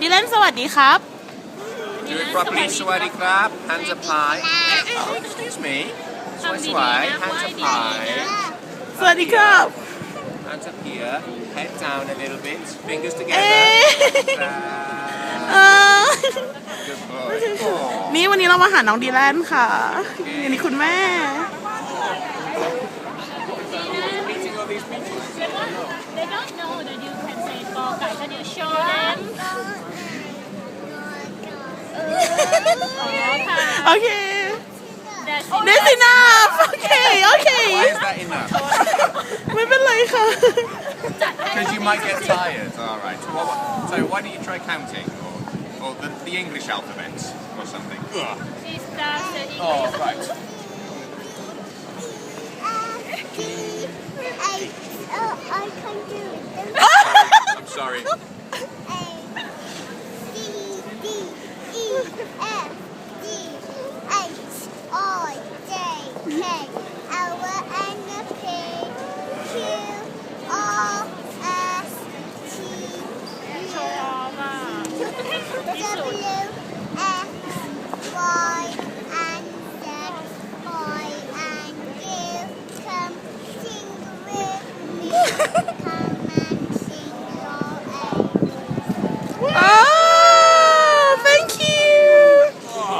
ดิแลนสวัสดีครับ Do it properly, Sawadi Krab. Hands up high. Oh, excuse me. Sway sway. Hands up high. สวัสดีครับ Hands up here. Head down a little bit. Fingers เอ๊ะ together. เออ Good boy. นี่วันนี้เรามาหาน้องดีแลนค่ะนี่นี่คุณแม่ Meeting all these people. you show them อ๋อค่ะ โอเค That's This enough โอเค โอเค Why is that enough? ไม่เป็นไรค่ะ Because you might get tired. All right. Well, what- so why don't you try counting, or, or the, the English alphabet, or something? Ugh. It starts the Oh, right. I can do it. I'm sorry. A, D, D,